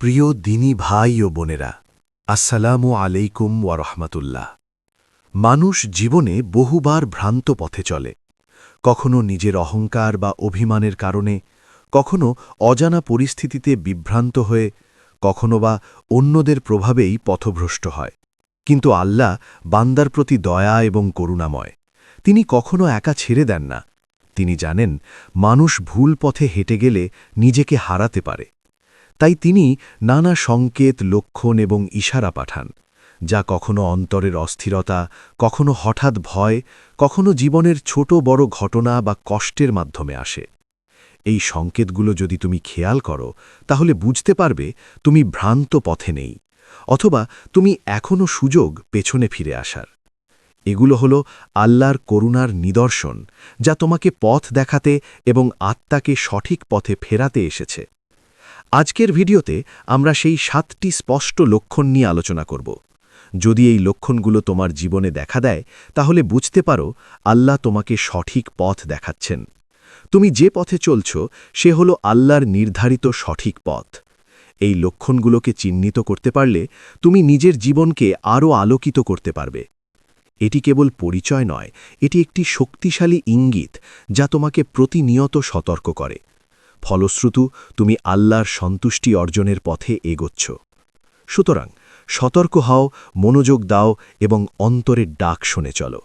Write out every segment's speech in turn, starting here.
প্রিয় দিনী ভাই ও বোনেরা, আসসালামু আলাইকুম ওয়া রহমাতুল্লাহ। মানুষ জীবনে বহুবার ভ্রান্ত পথে চলে। কখনো নিজের অহংকার বা অভিমানের কারণে, কখনো অজানা পরিস্থিতিতে বিভ্রান্ত হয়ে, কখনো বা অন্যদের প্রভাবেই পথভ্রষ্ট হয়। কিন্তু আল্লাহ বান্দার প্রতি দয়া এবং করুণাময়। তিনি কখনো একা ছেড়ে দেন না। তিনি জানেন, মানুষ ভুল পথে হেঁটে গেলে নিজেকে হারাতে পারে। তাই তিনি নানা সংকেত, লক্ষণ এবং ইশারা পাঠান, যা কখনো অন্তরের অস্থিরতা, কখনো হঠাৎ ভয়, কখনো জীবনের ছোট বড় ঘটনা বা কষ্টের মাধ্যমে আসে। এই সংকেতগুলো যদি তুমি খেয়াল করো, তাহলে বুঝতে পারবে তুমি ভ্রান্ত পথে নেই, অথবা তুমি এখনও সুযোগ পেছনে ফিরে আসার। এগুলো হল আল্লাহর করুণার নিদর্শন, যা তোমাকে পথ দেখাতে এবং আত্মাকে সঠিক পথে ফেরাতে এসেছে। আজকের ভিডিওতে আমরা সেই সাতটি স্পষ্ট লক্ষণ নিয়ে আলোচনা করব। যদি এই লক্ষণগুলো তোমার জীবনে দেখা দেয়, তাহলে বুঝতে পারো আল্লাহ তোমাকে সঠিক পথ দেখাচ্ছেন। তুমি যে পথে চলছ, সে হলো আল্লাহর নির্ধারিত সঠিক পথ। এই লক্ষণগুলোকে চিহ্নিত করতে পারলে তুমি নিজের জীবনকে আরও আলোকিত করতে পারবে। এটি কেবল পরিচয় নয়, এটি একটি শক্তিশালী ইঙ্গিত যা তোমাকে প্রতিনিয়ত সতর্ক করে। ফলশ্রুতু তুমি আল্লাহর সন্তুষ্টি অর্জনের পথে এগোচ্ছ। সুতরাং সতর্ক হও, মনোযোগ দাও এবং অন্তরের ডাক শুনে চলো।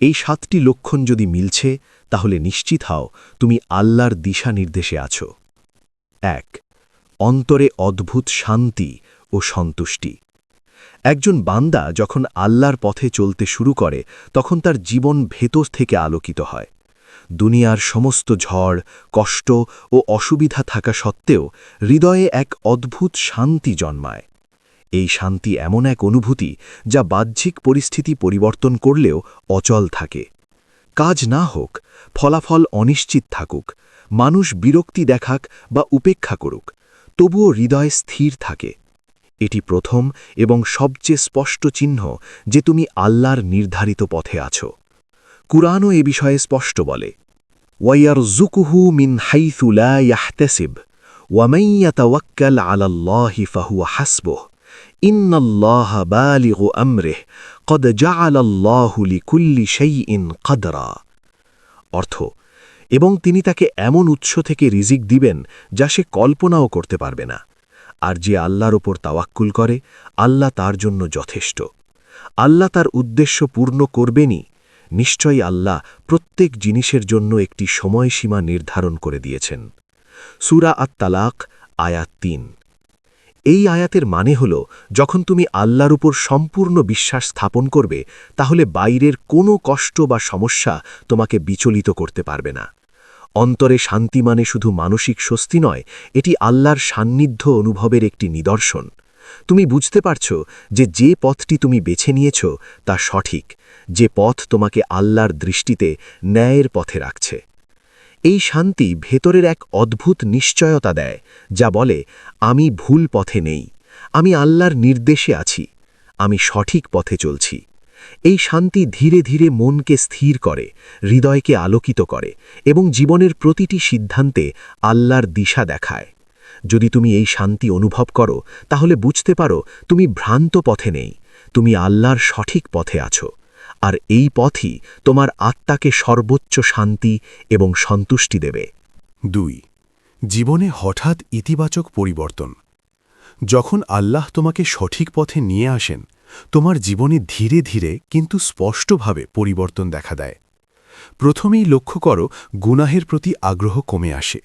এই সাতটি লক্ষণ যদি মিলছে, তাহলে নিশ্চিত হও তুমি আল্লাহর দিশা নির্দেশে আছো। এক, অন্তরে অদ্ভুত শান্তি ও সন্তুষ্টি। একজন বান্দা যখন আল্লাহর পথে চলতে শুরু করে, তখন তার জীবন ভেতর থেকে আলোকিত হয়। দুনিয়ার সমস্ত ঝড়, কষ্ট ও অসুবিধা থাকা সত্ত্বেও হৃদয়ে এক অদ্ভুত শান্তি জন্মায়। এই শান্তি এমন এক অনুভূতি যা বাহ্যিক পরিস্থিতি পরিবর্তন করলেও অচল থাকে। কাজ না হোক, ফলাফল অনিশ্চিত থাকুক, মানুষ বিরক্তি দেখাক বা উপেক্ষা করুক, তবুও হৃদয় স্থির থাকে। এটি প্রথম এবং সবচেয়ে স্পষ্ট চিহ্ন যে তুমি আল্লাহর নির্ধারিত পথে আছো। কুরআনও এ বিষয়ে স্পষ্ট বলে। ওয়াইয়ার জুকুহু মিন হাইথুলা ইয়াহতেসিব ওয়ামাইয়াতাওয়াক্কাল আলাল্লাহি ফাহুয়া হাসবুহ ইন্নাল্লাহ বালিগু আমরিহ কদ জাআলাল্লাহু লিকুল্লি শাইইন কদরা অর্থ, এবং তিনি তাকে এমন উৎস থেকে রিজিক দিবেন যা সে কল্পনাও করতে পারবে না। আর যে আল্লাহর ওপর তাওয়াক্কুল করে, আল্লাহ তার জন্য যথেষ্ট। আল্লাহ তার উদ্দেশ্য পূর্ণ করবেনই। নিশ্চয়ই আল্লাহ প্রত্যেক জিনিসের জন্য একটি সময়সীমা নির্ধারণ করে দিয়েছেন। সুরা আত তালাক আয়াত তিন। এই আয়াতের মানে হল, যখন তুমি আল্লাহর উপর সম্পূর্ণ বিশ্বাস স্থাপন করবে, তাহলে বাইরের কোনো কষ্ট বা সমস্যা তোমাকে বিচলিত করতে পারবে না। অন্তরে শান্তি মানে শুধু মানসিক স্বস্তি নয়, এটি আল্লাহর সান্নিধ্য অনুভবের একটি নিদর্শন। তুমি বুঝতে পারছ যে যে পথটি তুমি বেছে নিয়েছ তা সঠিক, যে পথ তোমাকে আল্লাহর দৃষ্টিতে ন্যায়ের পথে রাখছে। এই শান্তি ভেতরের এক অদ্ভুত নিশ্চয়তা দেয়, যা বলে, আমি ভুল পথে নেই, আমি আল্লাহর নির্দেশে আছি, আমি সঠিক পথে চলছি। এই শান্তি ধীরে ধীরে মনকে স্থির করে, হৃদয়কে আলোকিত করে এবং জীবনের প্রতিটি সিদ্ধান্তে আল্লাহর দিশা দেখায়। যদি তুমি এই শান্তি অনুভব করো, তাহলে বুঝতে পারো তুমি ভ্রান্ত পথে নেই, তুমি আল্লাহর সঠিক পথে আছো। আর এই পথই তোমার আত্মাকে সর্বোচ্চ শান্তি এবং সন্তুষ্টি দেবে। দুই, জীবনে হঠাৎ ইতিবাচক পরিবর্তন। যখন আল্লাহ তোমাকে সঠিক পথে নিয়ে আসেন, তোমার জীবনে ধীরে ধীরে কিন্তু স্পষ্টভাবে পরিবর্তন দেখা দেয়। প্রথমেই লক্ষ্য করো, গুনাহের প্রতি আগ্রহ কমে আসে।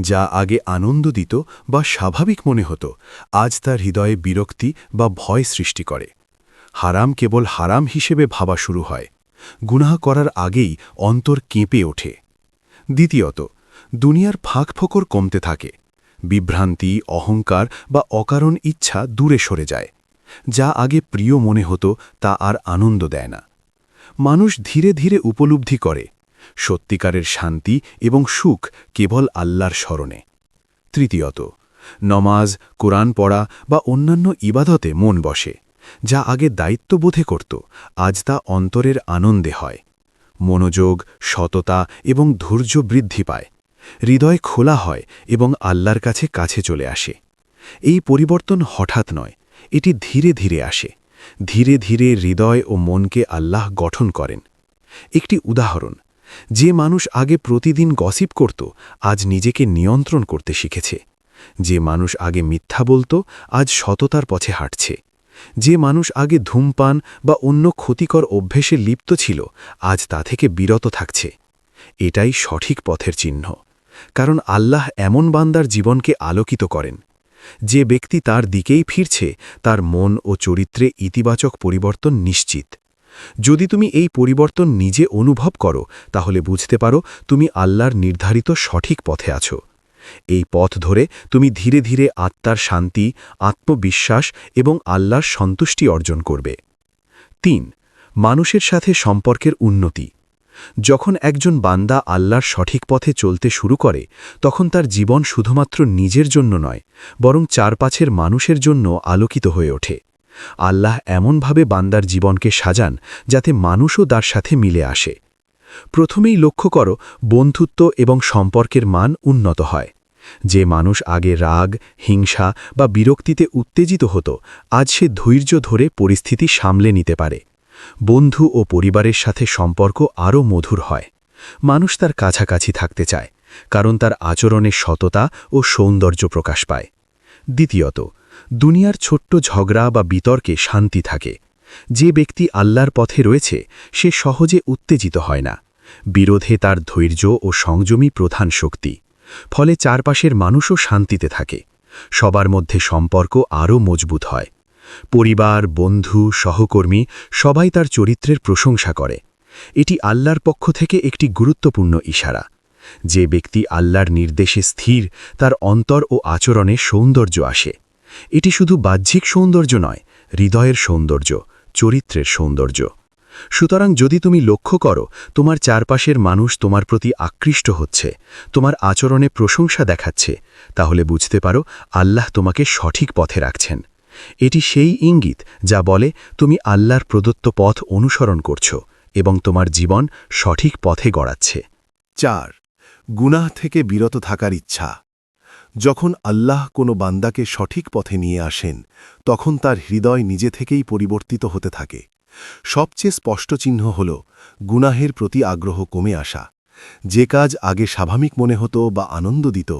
যা আগে আনন্দ দিত বা স্বাভাবিক মনে হতো, আজ তার হৃদয়ে বিরক্তি বা ভয় সৃষ্টি করে। হারাম কেবল হারাম হিসেবে ভাবা শুরু হয়। গুনাহ করার আগেই অন্তর কেঁপে ওঠে। দ্বিতীয়ত, দুনিয়ার ফাঁকফোকর কমতে থাকে। বিভ্রান্তি, অহংকার বা অকারণ ইচ্ছা দূরে সরে যায়। যা আগে প্রিয় মনে হতো তা আর আনন্দ দেয় না। মানুষ ধীরে ধীরে উপলব্ধি করে সত্যিকারের শান্তি এবং সুখ কেবল আল্লাহর স্মরণে। তৃতীয়ত, নমাজ, কোরআন পড়া বা অন্যান্য ইবাদতে মন বসে, যা আগে দায়িত্ববোধে করত, আজ তা অন্তরের আনন্দে হয়। মনোযোগ, সততা এবং ধৈর্য বৃদ্ধি পায়, হৃদয় খোলা হয় এবং আল্লাহর কাছে কাছে চলে আসে। এই পরিবর্তন হঠাৎ নয়, এটি ধীরে ধীরে আসে। ধীরে ধীরে হৃদয় ও মনকে আল্লাহ গঠন করেন। একটি উদাহরণ যে মানুষ আগে প্রতিদিন গসিপ করত, আজ নিজেকে নিয়ন্ত্রণ করতে শিখেছে। যে মানুষ আগে মিথ্যা বলতো, আজ সততার পথে হাঁটছে। যে মানুষ আগে ধূমপান বা অন্য ক্ষতিকর অভ্যেসে লিপ্ত ছিল, আজ তা থেকে বিরত থাকছে। এটাই সঠিক পথের চিহ্ন। কারণ আল্লাহ এমন বান্দার জীবনকে আলোকিত করেন। যে ব্যক্তি তার দিকেই ফিরছে, তার মন ও চরিত্রে ইতিবাচক পরিবর্তন নিশ্চিত। যদি তুমি এই পরিবর্তন নিজে অনুভব করো, তাহলে বুঝতে পারো তুমি আল্লাহর নির্ধারিত সঠিক পথে আছো। এই পথ ধরে তুমি ধীরে ধীরে আত্মার শান্তি, আত্মবিশ্বাস এবং আল্লাহর সন্তুষ্টি অর্জন করবে। তিন, মানুষের সাথে সম্পর্কের উন্নতি। যখন একজন বান্দা আল্লাহর সঠিক পথে চলতে শুরু করে, তখন তার জীবন শুধুমাত্র নিজের জন্য নয়, বরং চারপাছের মানুষের জন্য আলোকিত হয়ে ওঠে। আল্লাহ এমনভাবে বান্দার জীবনকে সাজান যাতে মানুষও তার সাথে মিলে আসে। প্রথমেই লক্ষ্য করো, বন্ধুত্ব এবং সম্পর্কের মান উন্নত হয়। যে মানুষ আগে রাগ, হিংসা বা বিরক্তিতে উত্তেজিত হতো, আজ সে ধৈর্য ধরে পরিস্থিতি সামলে নিতে পারে। বন্ধু ও পরিবারের সাথে সম্পর্ক আরও মধুর হয়। মানুষ তার কাছাকাছি থাকতে চায়, কারণ তার আচরণে সততা ও সৌন্দর্য প্রকাশ পায়। দ্বিতীয়ত দুনিয়ার ছোট্ট ঝগড়া বা বিতর্কে শান্তি থাকে। যে ব্যক্তি আল্লাহর পথে রয়েছে, সে সহজে উত্তেজিত হয় না। বিরোধে তার ধৈর্য ও সংযমী প্রধান শক্তি। ফলে চারপাশের মানুষও শান্তিতে থাকে। সবার মধ্যে সম্পর্ক আরও মজবুত হয়। পরিবার, বন্ধু, সহকর্মী সবাই তার চরিত্রের প্রশংসা করে। এটি আল্লাহর পক্ষ থেকে একটি গুরুত্বপূর্ণ ইশারা। যে ব্যক্তি আল্লাহর নির্দেশে স্থির, তার অন্তর ও আচরণে সৌন্দর্য আসে। এটি শুধু বাহ্যিক সৌন্দর্য নয়, হৃদয়ের সৌন্দর্য, চরিত্রের সৌন্দর্য। সুতরাং যদি তুমি লক্ষ্য করো, তোমার চারপাশের মানুষ তোমার প্রতি আকৃষ্ট হচ্ছে, তোমার আচরণে প্রশংসা দেখাচ্ছে, তাহলে বুঝতে পারো আল্লাহ তোমাকে সঠিক পথে রাখছেন। এটি সেই ইঙ্গিত যা বলে তুমি আল্লাহর প্রদত্ত পথ অনুসরণ করছ এবং তোমার জীবন সঠিক পথে গড়াচ্ছে। চার, গুনাহ থেকে বিরত থাকার ইচ্ছা। যখন আল্লাহ কোনো বান্দাকে সঠিক পথে নিয়ে আসেন, তখন তার হৃদয় নিজে থেকেই পরিবর্তিত হতে থাকে। সবচেয়ে স্পষ্ট চিহ্ন হল গুনাহের প্রতি আগ্রহ কমে আসা। যে কাজ আগে স্বাভাবিক মনে হতো বা আনন্দ দিত,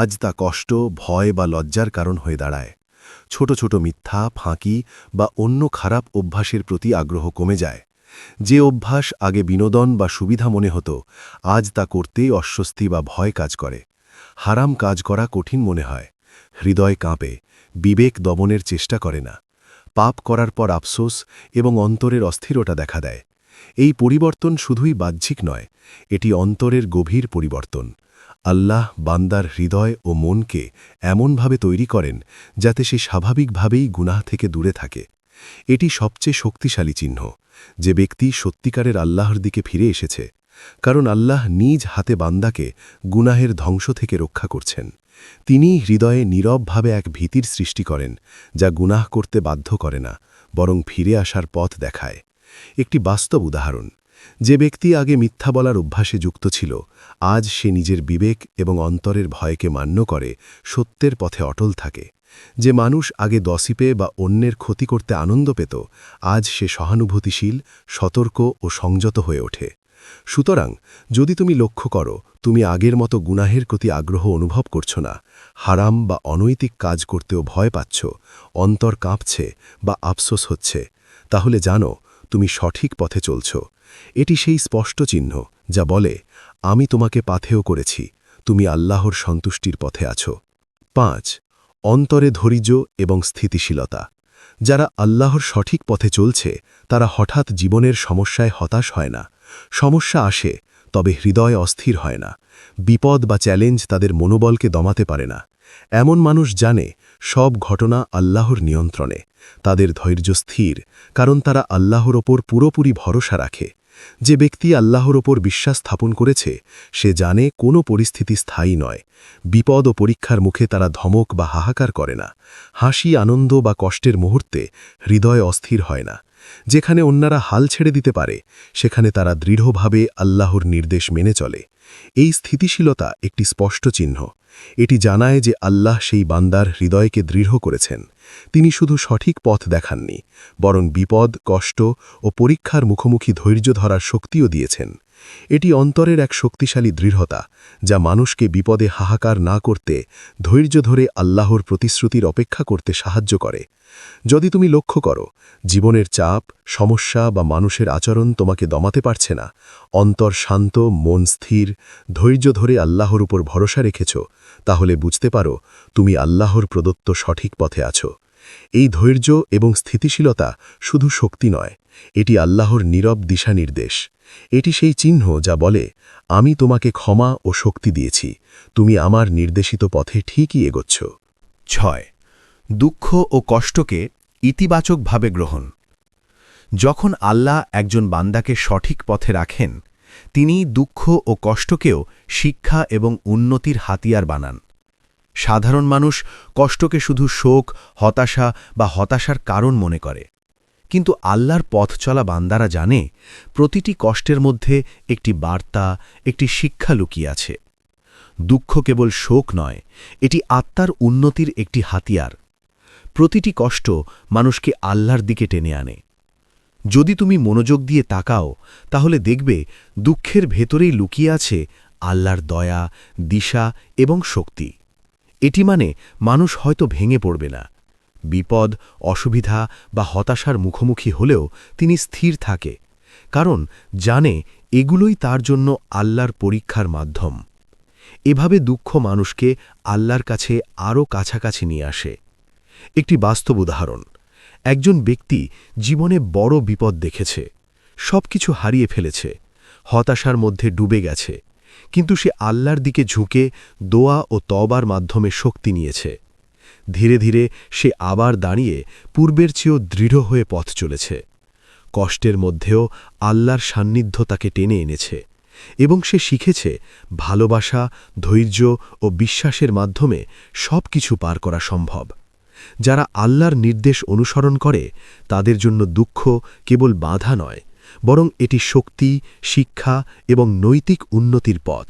আজ তা কষ্ট, ভয় বা লজ্জার কারণ হয়ে দাঁড়ায়। ছোট ছোট মিথ্যা, ফাঁকি বা অন্য খারাপ অভ্যাসের প্রতি আগ্রহ কমে যায়। যে অভ্যাস আগে বিনোদন বা সুবিধা মনে হতো, আজ তা করতেই অস্বস্তি বা ভয় কাজ করে। হারাম কাজ করা কঠিন মনে হয়। হৃদয় কাঁপে, বিবেক দমনের চেষ্টা করে না। পাপ করার পর আফসোস এবং অন্তরের অস্থিরতা দেখা দেয়। এই পরিবর্তন শুধুই বাহ্যিক নয়, এটি অন্তরের গভীর পরিবর্তন। আল্লাহ বান্দার হৃদয় ও মনকে এমনভাবে তৈরি করেন যাতে সে স্বাভাবিকভাবেই গুনাহ থেকে দূরে থাকে। এটি সবচেয়ে শক্তিশালী চিহ্ন, যে ব্যক্তি সত্যিকারের আল্লাহর দিকে ফিরে এসেছে। কারণ আল্লাহ নিজ হাতে বান্দাকে গুনাহের ধ্বংস থেকে রক্ষা করছেন। তিনি হৃদয়ে নীরবভাবে এক ভীতির সৃষ্টি করেন, যা গুনাহ করতে বাধ্য করে না, বরং ফিরে আসার পথ দেখায়। একটি বাস্তব উদাহরণ, যে ব্যক্তি আগে মিথ্যা বলার অভ্যাসে যুক্ত ছিল, আজ সে নিজের বিবেক এবং অন্তরের ভয়কে মান্য করে, সত্যের পথে অটল থাকে। যে মানুষ আগে দসিপে বা অন্যের ক্ষতি করতে আনন্দ পেত, আজ সে সহানুভূতিশীল, সতর্ক ও সংযত হয়ে ওঠে। সুতরাং যদি তুমি লক্ষ্য করো, তুমি আগের মতো গুনাহের প্রতি আগ্রহ অনুভব করছ না, হারাম বা অনৈতিক কাজ করতেও ভয় পাচ্ছ, অন্তর কাঁপছে বা আফসোস হচ্ছে, তাহলে জানো তুমি সঠিক পথে চলছ। এটি সেই স্পষ্ট চিহ্ন যা বলে, আমি তোমাকে পাথেও করেছি, তুমি আল্লাহর সন্তুষ্টির পথে আছো। পাঁচ, অন্তরে ধৈর্য এবং স্থিতিশীলতা। যারা আল্লাহর সঠিক পথে চলছে, তারা হঠাৎ জীবনের সমস্যায় হতাশ হয় না। সমস্যা আসে, তবে হৃদয় অস্থির হয় না। বিপদ বা চ্যালেঞ্জ তাদের মনোবলকে দমাতে পারে না। এমন মানুষ জানে, সব ঘটনা আল্লাহর নিয়ন্ত্রণে। তাদের ধৈর্য স্থির, কারণ তারা আল্লাহর ওপর পুরোপুরি ভরসা রাখে। যে ব্যক্তি আল্লাহর ওপর বিশ্বাস স্থাপন করেছে, সে জানে কোনো পরিস্থিতি স্থায়ী নয়। বিপদ ও পরীক্ষার মুখে তারা ধমক বা হাহাকার করে না। হাসি, আনন্দ বা কষ্টের মুহূর্তে হৃদয় অস্থির হয় না। যেখানে অন্যরা হাল ছেড়ে দিতে পারে, সেখানে তারা দৃঢ়ভাবে আল্লাহর নির্দেশ মেনে চলে। এই স্থিতিশীলতা একটি স্পষ্ট চিহ্ন। এটি জানায় যে আল্লাহ সেই বান্দার হৃদয়কে দৃঢ় করেছেন। তিনি শুধু সঠিক পথ দেখাননি, বরং বিপদ, কষ্ট ও পরীক্ষার মুখোমুখি ধৈর্য ধরার শক্তিও দিয়েছেন। এটি অন্তরের এক শক্তিশালী দৃঢ়তা, যা মানুষকে বিপদে হাহাকার না করতে, ধৈর্য ধরে আল্লাহর প্রতিশ্রুতির অপেক্ষা করতে সাহায্য করে। যদি তুমি লক্ষ্য করো, জীবনের চাপ, সমস্যা বা মানুষের আচরণ তোমাকে দমাতে পারছে না। অন্তর শান্ত, মন স্থির, ধৈর্য ধরে আল্লাহর উপর ভরসা রেখেছ তাহলে বুঝতে পারো তুমি আল্লাহর প্রদত্ত সঠিক পথে আছো। এই ধৈর্য এবং স্থিতিশীলতা শুধু শক্তি নয়, এটি আল্লাহর নীরব দিশানির্দেশ। এটি সেই চিহ্ন যা বলে, আমি তোমাকে ক্ষমা ও শক্তি দিয়েছি, তুমি আমার নির্দেশিত পথে ঠিকই এগোচ্ছ। ছয়, দুঃখ ও কষ্টকে ইতিবাচকভাবে গ্রহণ। যখন আল্লাহ একজন বান্দাকে সঠিক পথে রাখেন তিনি দুঃখ ও কষ্টকেও শিক্ষা এবং উন্নতির হাতিয়ার বানান। সাধারণ মানুষ কষ্টকে শুধু শোক, হতাশা বা হতাশার কারণ মনে করে। কিন্তু আল্লাহর পথ চলা বান্দারা জানে, প্রতিটি কষ্টের মধ্যে একটি বার্তা, একটি শিক্ষা লুকিয়ে আছে। দুঃখ কেবল শোক নয়, এটি আত্মার উন্নতির একটি হাতিয়ার। প্রতিটি কষ্ট মানুষকে আল্লাহর দিকে টেনে আনে। যদি তুমি মনোযোগ দিয়ে তাকাও, তাহলে দেখবে দুঃখের ভেতরেই লুকিয়ে আছে আল্লাহর দয়া, দিশা এবং শক্তি। এটি মানে মানুষ হয়তো ভেঙে পড়বে না। বিপদ, অসুবিধা বা হতাশার মুখোমুখি হলেও তিনি স্থির থাকে, কারণ জানে এগুলোই তার জন্য আল্লাহর পরীক্ষার মাধ্যম। এভাবে দুঃখ মানুষকে আল্লাহর কাছে আরও কাছাকাছি নিয়ে আসে। একটি বাস্তব উদাহরণ একজন ব্যক্তি জীবনে বড় বিপদ দেখেছে সব কিছু হারিয়ে ফেলেছে, হতাশার মধ্যে ডুবে গেছে, কিন্তু সে আল্লাহর দিকে ঝুঁকে দোয়া ও তবার মাধ্যমে শক্তি নিয়েছে। ধীরে ধীরে সে আবার দাঁড়িয়ে পূর্বের চেয়েও দৃঢ় হয়ে পথ চলেছে। কষ্টের মধ্যেও আল্লাহর সান্নিধ্য তাকে টেনে এনেছে এবং সে শিখেছে ভালোবাসা, ধৈর্য ও বিশ্বাসের মাধ্যমে সব কিছু পার করা সম্ভব। যারা আল্লাহর নির্দেশ অনুসরণ করে, তাদের জন্য দুঃখ কেবল বাধা নয়, বরং এটি শক্তি, শিক্ষা এবং নৈতিক উন্নতির পথ।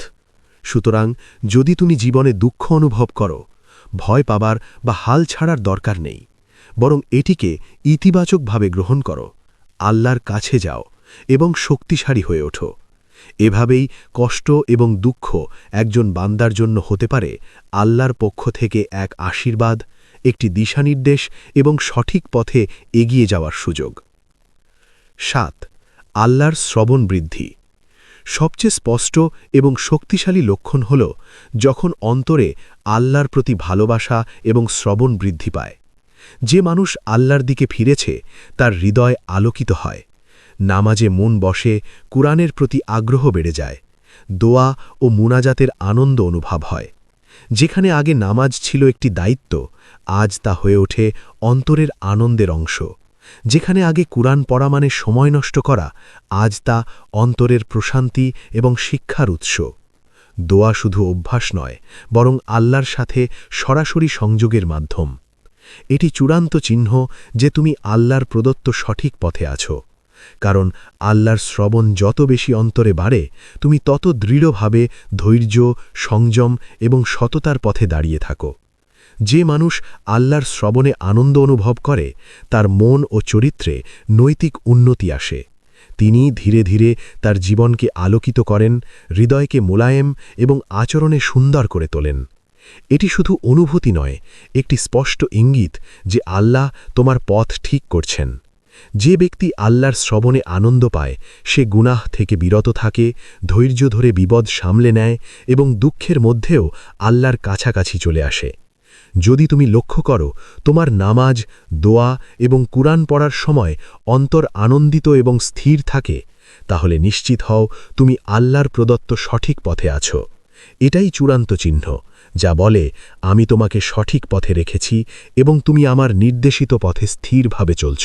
সুতরাং যদি তুমি জীবনে দুঃখ অনুভব করো, ভয় পাবার বা হাল ছাড়ার দরকার নেই, বরং এটিকে ইতিবাচকভাবে গ্রহণ করো, আল্লাহর কাছে যাও এবং শক্তিশালী হয়ে ওঠো। এভাবেই কষ্ট এবং দুঃখ একজন বান্দার জন্য হতে পারে, আল্লাহর পক্ষ থেকে এক আশীর্বাদ একটি দিশানির্দেশ এবং সঠিক পথে এগিয়ে যাওয়ার সুযোগ। সাত, আল্লাহর শ্রবণ বৃদ্ধি। সবচেয়ে স্পষ্ট এবং শক্তিশালী লক্ষণ হল যখন অন্তরে আল্লাহর প্রতি ভালোবাসা এবং শ্রবণ বৃদ্ধি পায়। যে মানুষ আল্লাহর দিকে ফিরেছে, তার হৃদয় আলোকিত হয়। নামাজে মন বসে, কুরআনের প্রতি আগ্রহ বেড়ে যায়। দোয়া ও মুনাজাতের আনন্দ অনুভব হয়। যেখানে আগে নামাজ ছিল একটি দায়িত্ব আজ তা হয়ে ওঠে অন্তরের আনন্দের অংশ। যেখানে আগে কুরআন পড়া মানে সময় নষ্ট করা, আজ তা অন্তরের প্রশান্তি এবং শিক্ষার উৎস। দোয়া শুধু অভ্যাস নয়, বরং আল্লাহর সাথে সরাসরি সংযোগের মাধ্যম। এটি চূড়ান্ত চিহ্ন যে তুমি আল্লাহর প্রদত্ত সঠিক পথে আছো। কারণ আল্লাহর শ্রবণ যত বেশি অন্তরে বাড়ে, তুমি তত দৃঢ়ভাবে ধৈর্য, সংযম এবং সততার পথে দাঁড়িয়ে থাকো। যে মানুষ আল্লাহর শ্রবণে আনন্দ অনুভব করে, তার মন ও চরিত্রে নৈতিক উন্নতি আসে। তিনি ধীরে ধীরে তার জীবনকে আলোকিত করেন, হৃদয়কে মোলায়েম এবং আচরণে সুন্দর করে তোলেন। এটি শুধু অনুভূতি নয়, একটি স্পষ্ট ইঙ্গিত যে আল্লাহ তোমার পথ ঠিক করছেন। যে ব্যক্তি আল্লাহর শ্রবণে আনন্দ পায়, সে গুনাহ থেকে বিরত থাকে, ধৈর্য ধরে বিপদ সামলে নেয় এবং দুঃখের মধ্যেও আল্লাহর কাছাকাছি চলে আসে। যদি তুমি লক্ষ্য করো, তোমার নামাজ, দোয়া এবং কুরআন পড়ার সময় অন্তর আনন্দিত এবং স্থির থাকে, তাহলে নিশ্চিত হও তুমি আল্লাহর প্রদত্ত সঠিক পথে আছো। এটাই চূড়ান্ত চিহ্ন, যা বলে, আমি তোমাকে সঠিক পথে রেখেছি এবং তুমি আমার নির্দেশিত পথে স্থিরভাবে চলছ।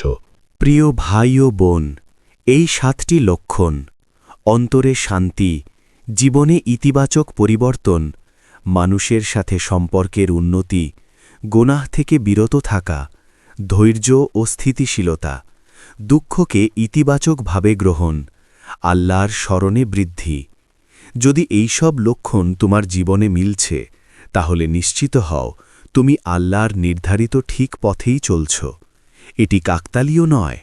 প্রিয় ভাই ও বোন, এই সাতটি লক্ষণ, অন্তরে শান্তি, জীবনে ইতিবাচক পরিবর্তন মানুষের সাথে সম্পর্কের উন্নতি, গোনাহ থেকে বিরত থাকা, ধৈর্য ও স্থিতিশীলতা, দুঃখকে ইতিবাচকভাবে গ্রহণ, আল্লাহর স্মরণে বৃদ্ধি। যদি এই সব লক্ষণ তোমার জীবনে মিলছে, তাহলে নিশ্চিত হও, তুমি আল্লাহর নির্ধারিত ঠিক পথেই চলছ। এটি কাকতালীয় নয়,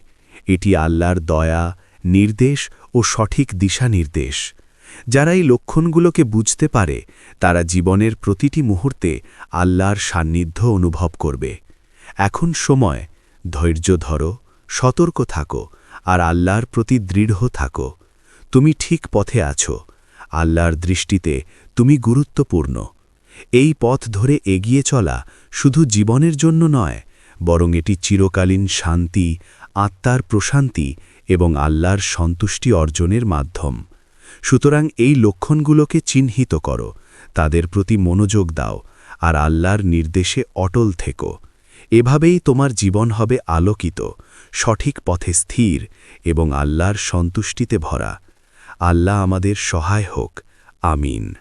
এটি আল্লাহর দয়া, নির্দেশ ও সঠিক দিশানির্দেশ। যারা এই লক্ষণগুলোকে বুঝতে পারে, তারা জীবনের প্রতিটি মুহূর্তে আল্লাহর সান্নিধ্য অনুভব করবে। এখন সময়, ধৈর্য ধরো, সতর্ক থাকো, আর আল্লাহর প্রতি দৃঢ় থাকো। তুমি ঠিক পথে আছো, আল্লাহর দৃষ্টিতে তুমি গুরুত্বপূর্ণ। এই পথ ধরে এগিয়ে চলা শুধু জীবনের জন্য নয়, বরং এটি চিরকালীন শান্তি, আত্মার প্রশান্তি এবং আল্লাহর সন্তুষ্টি অর্জনের মাধ্যম। সুতরাং এই লক্ষণগুলোকে চিহ্নিত করো, তাদের প্রতি মনোযোগ দাও, আর আল্লাহর নির্দেশে অটল থেকো। এভাবেই তোমার জীবন হবে আলোকিত, সঠিক পথে স্থির এবং আল্লাহর সন্তুষ্টিতে ভরা। আল্লাহ আমাদের সহায় হোক। আমিন।